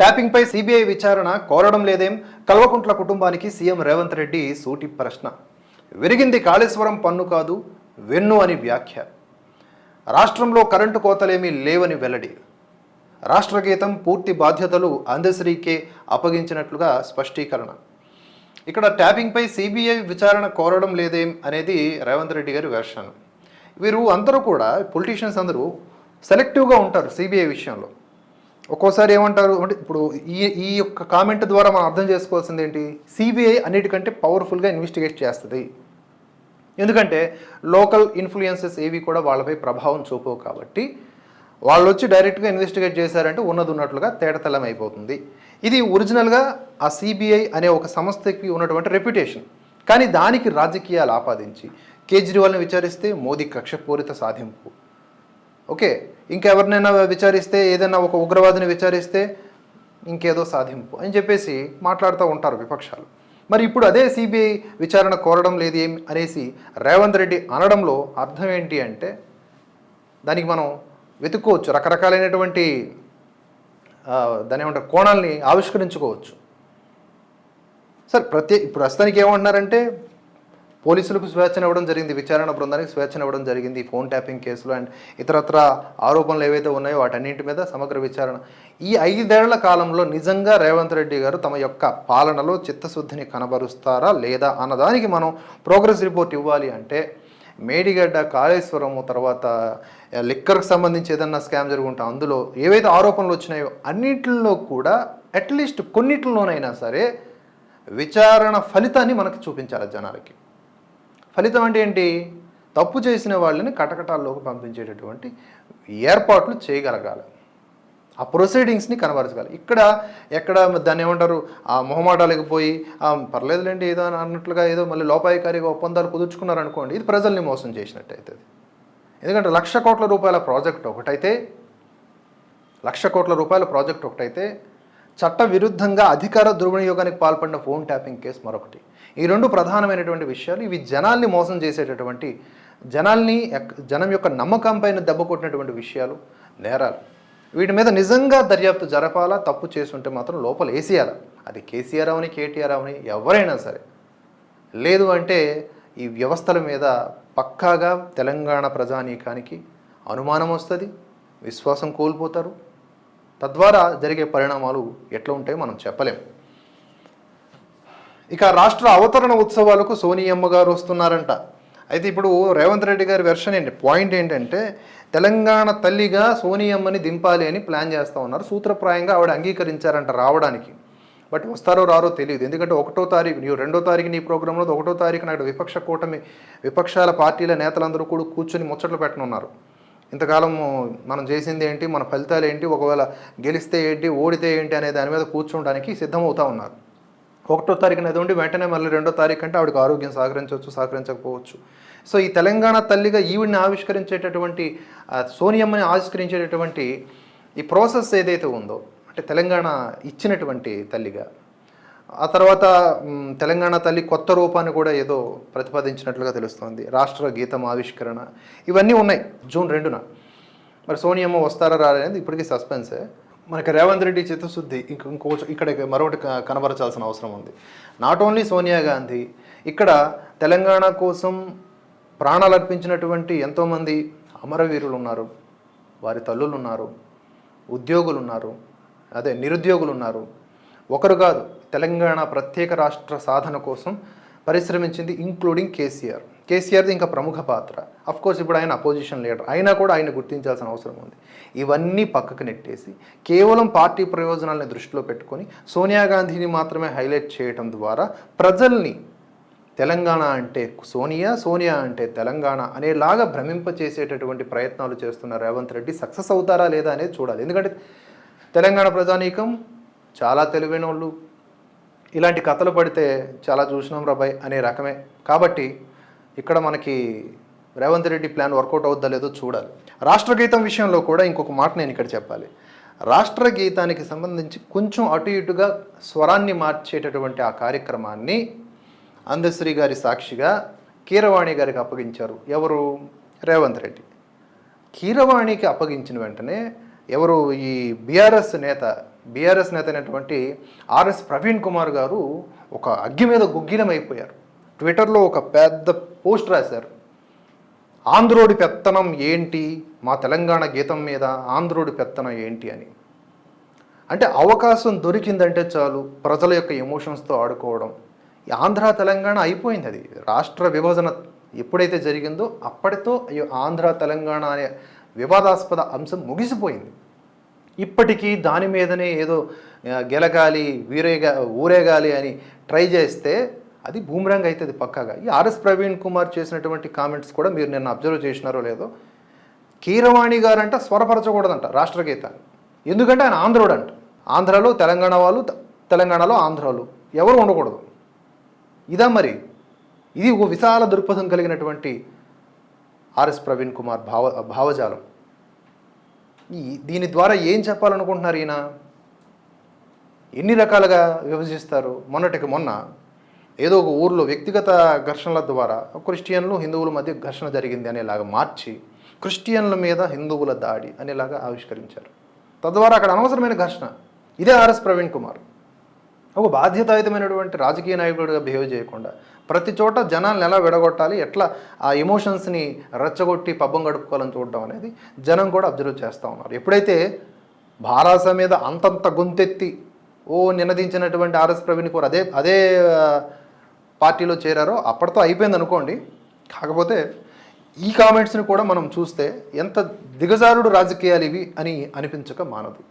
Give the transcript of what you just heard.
Tapping పై CBI విచారణ కోరడం లేదేం? కల్వకుంట్ల కుటుంబానికి సీఎం రేవంత్ రెడ్డి సూటి ప్రశ్న. విరిగింది కాళేశ్వరం పన్ను కాదు వెన్ను అని వ్యాఖ్య. రాష్ట్రంలో కరెంటు కోతలేమీ లేవని వెల్లడి. రాష్ట్ర గీతం పూర్తి బాధ్యతలు అందశ్రీకే అప్పగించినట్లుగా స్పష్టీకరణ. ఇక్కడ ట్యాపింగ్పై సిబిఐ విచారణ కోరడం లేదేం అనేది రేవంత్ రెడ్డి గారి వెర్షన్ వీరు అందరూ కూడా పొలిటీషియన్స్ అందరూ సెలెక్టివ్గా ఉంటారు సిబిఐ విషయంలో. ఒక్కోసారి ఏమంటారు అంటే ఇప్పుడు ఈ ఈ యొక్క కామెంట్ ద్వారా మనం అర్థం చేసుకోవాల్సింది ఏంటి? సిబిఐ అన్నిటికంటే పవర్ఫుల్గా ఇన్వెస్టిగేట్ చేస్తుంది. ఎందుకంటే లోకల్ ఇన్ఫ్లుయెన్సెస్ ఏవి కూడా వాళ్ళపై ప్రభావం చూపవు కాబట్టి వాళ్ళు వచ్చి డైరెక్ట్గా ఇన్వెస్టిగేట్ చేశారంటే ఉన్నది ఉన్నట్లుగా తేటతలం అయిపోతుంది. ఇది ఒరిజినల్గా ఆ సిబిఐ అనే ఒక సంస్థకి ఉన్నటువంటి రెప్యుటేషన్ కానీ దానికి రాజకీయాలు ఆపాదించి కేజ్రీవాల్ని విచారిస్తే మోదీ కక్షపూరిత సాధింపు. ఓకే ఇంకెవరినైనా విచారిస్తే ఏదైనా ఒక ఉగ్రవాదిని విచారిస్తే ఇంకేదో సాధింపు అని చెప్పేసి మాట్లాడుతూ ఉంటారు విపక్షాలు. మరి ఇప్పుడు అదే సిబిఐ విచారణ కోరడం లేదు ఏమి అనేసి రేవంత్ రెడ్డి అనడంలో అర్థం ఏంటి అంటే దానికి మనం వెతుక్కోవచ్చు రకరకాలైనటువంటి దాని ఏమంటారు కోణాలని ఆవిష్కరించుకోవచ్చు. సార్ ప్రతి ఇప్పుడు ప్రస్తుతానికి ఏమంటున్నారంటే పోలీసులకు స్వేచ్ఛనివ్వడం జరిగింది. విచారణ బృందానికి స్వేచ్ఛనివ్వడం జరిగింది. ఫోన్ ట్యాపింగ్ కేసులో అండ్ ఇతరత్ర ఆరోపణలు ఏవైతే ఉన్నాయో వాటన్నింటి మీద సమగ్ర విచారణ. ఈ ఐదేళ్ళ కాలంలో నిజంగా రేవంత్ రెడ్డి గారు తమ యొక్క పాలనలో చిత్తశుద్ధిని కనబరుస్తారా లేదా అన్నదానికి మనం ప్రోగ్రెస్ రిపోర్ట్ ఇవ్వాలి అంటే మేడిగడ్డ కాళేశ్వరము తర్వాత లిక్కర్కి సంబంధించి ఏదన్నా స్కామ్ జరుగుంటా అందులో ఏవైతే ఆరోపణలు వచ్చినాయో అన్నింటిలో కూడా అట్లీస్ట్ కొన్నిటిలోనైనా సరే విచారణ ఫలితాన్ని మనకి చూపించాలి జనాలకి. ఫలితం అంటే ఏంటి? తప్పు చేసిన వాళ్ళని కటకటాల్లోకి పంపించేటటువంటి ఏర్పాట్లు చేయగలగాలి. ఆ ప్రొసీడింగ్స్ని కనబరచగలి ఇక్కడ ఎక్కడ దాన్ని ఏమంటారు? ఆ మొహమాటాలకు పోయి పర్లేదులేండి ఏదో అని అన్నట్లుగా ఏదో మళ్ళీ లోపాయకారిగా ఒప్పందాలు కుదుర్చుకున్నారు అనుకోండి ఇది ప్రజల్ని మోసం చేసినట్టు అవుతుంది ఎందుకంటే లక్ష కోట్ల రూపాయల ప్రాజెక్ట్ ఒకటైతే లక్ష కోట్ల రూపాయల ప్రాజెక్ట్ ఒకటైతే చట్ట విరుద్ధంగా అధికార దుర్వినియోగానికి పాల్పడిన ఫోన్ ట్యాపింగ్ కేసు మరొకటి. ఈ రెండు ప్రధానమైనటువంటి విషయాలు ఇవి జనాల్ని మోసం చేసేటటువంటి జనాల్ని జనం యొక్క నమ్మకం పైన దెబ్బ కొట్టినటువంటి విషయాలు నేరాలు. వీటి మీద నిజంగా దర్యాప్తు జరపాలా తప్పు చేస్తుంటే మాత్రం లోపల వేసేయాలా అది కేసీఆర్ అవని కేటీఆర్ అవని ఎవరైనా సరే. లేదు అంటే ఈ వ్యవస్థల మీద పక్కాగా తెలంగాణ ప్రజానీకానికి అనుమానం వస్తుంది విశ్వాసం కోల్పోతారు తద్వారా జరిగే పరిణామాలు ఎట్లా ఉంటాయో మనం చెప్పలేం. ఇక రాష్ట్ర అవతరణ ఉత్సవాలకు సోనియమ్మ గారు వస్తున్నారంట. అయితే ఇప్పుడు రేవంత్ రెడ్డి గారి వెర్షన్ ఏంటి? పాయింట్ ఏంటంటే తెలంగాణ తల్లిగా సోనియమ్మని దింపాలి అని ప్లాన్ చేస్తూ ఉన్నారు. సూత్రప్రాయంగా ఆవిడ అంగీకరించారంట రావడానికి. బట్ వస్తారో రారో తెలియదు. ఎందుకంటే ఒకటో తారీఖు నీవు రెండో తారీఖు నీ ప్రోగ్రాంలో ఒకటో తారీఖున అక్కడ విపక్ష కూటమి విపక్షాల పార్టీల నేతలందరూ కూడా కూర్చొని ముచ్చట్లు పెట్టనున్నారు. ఇంతకాలం మనం చేసింది ఏంటి మన ఫలితాలు ఏంటి ఒకవేళ గెలిస్తే ఏంటి ఓడితే ఏంటి అనే దాని మీద కూర్చోవడానికి సిద్ధమవుతా ఉన్నారు. ఒకటో తారీఖున అది వెంటనే మళ్ళీ రెండో తారీఖు అంటే ఆవిడకి ఆరోగ్యం సహకరించవచ్చు సహకరించకపోవచ్చు. సో ఈ తెలంగాణ తల్లిగా ఈవిడిని ఆవిష్కరించేటటువంటి సోనియమ్మని ఆవిష్కరించేటటువంటి ఈ ప్రాసెస్ ఏదైతే ఉందో అంటే తెలంగాణ ఇచ్చినటువంటి తల్లిగా ఆ తర్వాత తెలంగాణ తల్లి కొత్త రూపాన్ని కూడా ఏదో ప్రతిపాదించినట్లుగా తెలుస్తోంది. రాష్ట్ర గీతం ఆవిష్కరణ. ఇవన్నీ ఉన్నాయి జూన్ రెండున. మరి సోనియమ్మ వస్తారా రాలేదు ఇప్పటికీ సస్పెన్సే. మనకి రేవంత్ రెడ్డి చిత్తశుద్ధి ఇంకో ఇక్కడ మరొకటి క- కనబరచాల్సిన అవసరం ఉంది. నాట్ ఓన్లీ సోనియా గాంధీ ఇక్కడ తెలంగాణ కోసం ప్రాణాలు అర్పించినటువంటి ఎంతోమంది అమరవీరులు ఉన్నారు వారి తల్లులు ఉన్నారు ఉద్యోగులు ఉన్నారు అదే నిరుద్యోగులు ఉన్నారు ఒకరు కాదు తెలంగాణ ప్రత్యేక రాష్ట్ర సాధన కోసం పరిశ్రమించింది ఇంక్లూడింగ్ కేసీఆర్. కేసీఆర్ది ఇంకా ప్రముఖ పాత్ర. అఫ్ కోర్స్ ఇప్పుడు ఆయన అపోజిషన్ లీడర్ అయినా కూడా ఆయన గుర్తించాల్సిన అవసరం ఉంది. ఇవన్నీ పక్కకు నెట్టేసి కేవలం పార్టీ ప్రయోజనాలని దృష్టిలో పెట్టుకొని సోనియా గాంధీని మాత్రమే హైలైట్ చేయడం ద్వారా ప్రజల్ని తెలంగాణ అంటే సోనియా సోనియా అంటే తెలంగాణ అనేలాగా భ్రమింపచేసేటటువంటి ప్రయత్నాలు చేస్తున్న రేవంత్ రెడ్డి సక్సెస్ అవుతారా లేదా అనేది చూడాలి. ఎందుకంటే తెలంగాణ ప్రజానీకం చాలా తెలివైన వాళ్ళు ఇలాంటి కథలు పడితే చాలా చూసినాం రాబాయ్ అనే రకమే. కాబట్టి ఇక్కడ మనకి రేవంత్ రెడ్డి ప్లాన్ వర్కౌట్ అవుద్దా లేదో చూడాలి. రాష్ట్రగీతం విషయంలో కూడా ఇంకొక మాట నేను ఇక్కడ చెప్పాలి. రాష్ట్ర గీతానికి సంబంధించి కొంచెం అటు ఇటుగా స్వరాన్ని మార్చేటటువంటి ఆ కార్యక్రమాన్ని అందశ్రీ గారి సాక్షిగా కీరవాణి గారికి అప్పగించారు. ఎవరు? రేవంత్ రెడ్డి. కీరవాణికి అప్పగించిన వెంటనే ఎవరు? ఈ బీఆర్ఎస్ నేత బీఆర్ఎస్ నేత అయినటువంటి ఆర్ఎస్ ప్రవీణ్ కుమార్ గారు ఒక అగ్గి మీద గుగ్గిలం అయిపోయారు ట్విట్టర్లో ఒక పెద్ద పోస్ట్ రాశారు. ఆంధ్రోడి పెత్తనం ఏంటి? మా తెలంగాణ గీతం మీద ఆంధ్రోడి పెత్తనం ఏంటి అని. అంటే అవకాశం దొరికిందంటే చాలు ప్రజల యొక్క ఎమోషన్స్తో ఆడుకోవడం. ఆంధ్ర తెలంగాణ అయిపోయింది అది. రాష్ట్ర విభజన ఎప్పుడైతే జరిగిందో అప్పటితో ఆంధ్ర తెలంగాణ అనే వివాదాస్పద అంశం ముగిసిపోయింది. ఇప్పటికీ దాని మీదనే ఏదో గెలగాలి వీరేగా ఊరేగాలి అని ట్రై చేస్తే అది బూమరంగ్ అవుతుంది పక్కాగా. ఈ ఆర్ఎస్ ప్రవీణ్ కుమార్ చేసినటువంటి కామెంట్స్ కూడా మీరు నిన్న అబ్జర్వ్ చేసినారో లేదో కీరవాణి గారంట స్వరపరచకూడదంట రాష్ట్రగీత ఎందుకంటే ఆయన ఆంధ్రుడు అంట ఆంధ్రలో తెలంగాణ వాళ్ళు తెలంగాణలో ఆంధ్రాలు. ఎవరు ఉండకూడదు. ఇదా మరి. ఇది ఒక విశాల దృక్పథం కలిగినటువంటి ఆర్ఎస్ ప్రవీణ్ కుమార్ భావ భావజాలం. దీని ద్వారా ఏం చెప్పాలనుకుంటున్నారు ఈయన? ఎన్ని రకాలుగా విభజిస్తారు? మొన్నటికి మొన్న ఏదో ఒక ఊర్లో వ్యక్తిగత ఘర్షణల ద్వారా క్రిస్టియన్లు హిందువుల మధ్య ఘర్షణ జరిగింది అనేలాగా మార్చి క్రిస్టియన్ల మీద హిందువుల దాడి అనేలాగా ఆవిష్కరించారు. తద్వారా అక్కడ అనవసరమైన ఘర్షణ. ఇదే ఆర్ఎస్ ప్రవీణ్ కుమార్. ఒక బాధ్యతాయుతమైనటువంటి రాజకీయ నాయకుడిగా బిహేవ్ చేయకుండా ప్రతి చోట జనాలను ఎలా విడగొట్టాలి ఎట్లా ఆ ఎమోషన్స్ని రెచ్చగొట్టి పబ్బం గడుపుకోవాలని చూడడం అనేది జనం కూడా అబ్జర్వ్ చేస్తూ ఉన్నారు. ఎప్పుడైతే భారాస మీద అంతంత గొంతెత్తి ఓ నినదించినటువంటి ఆర్ఎస్ ప్రవీణ్ కూడా అదే అదే పార్టీలో చేరారో అప్పటితో అయిపోయింది అనుకోండి. కాకపోతే ఈ కామెంట్స్ని కూడా మనం చూస్తే ఎంత దిగజారుడు రాజకీయాలు ఇవి అని అనిపించక మానదు.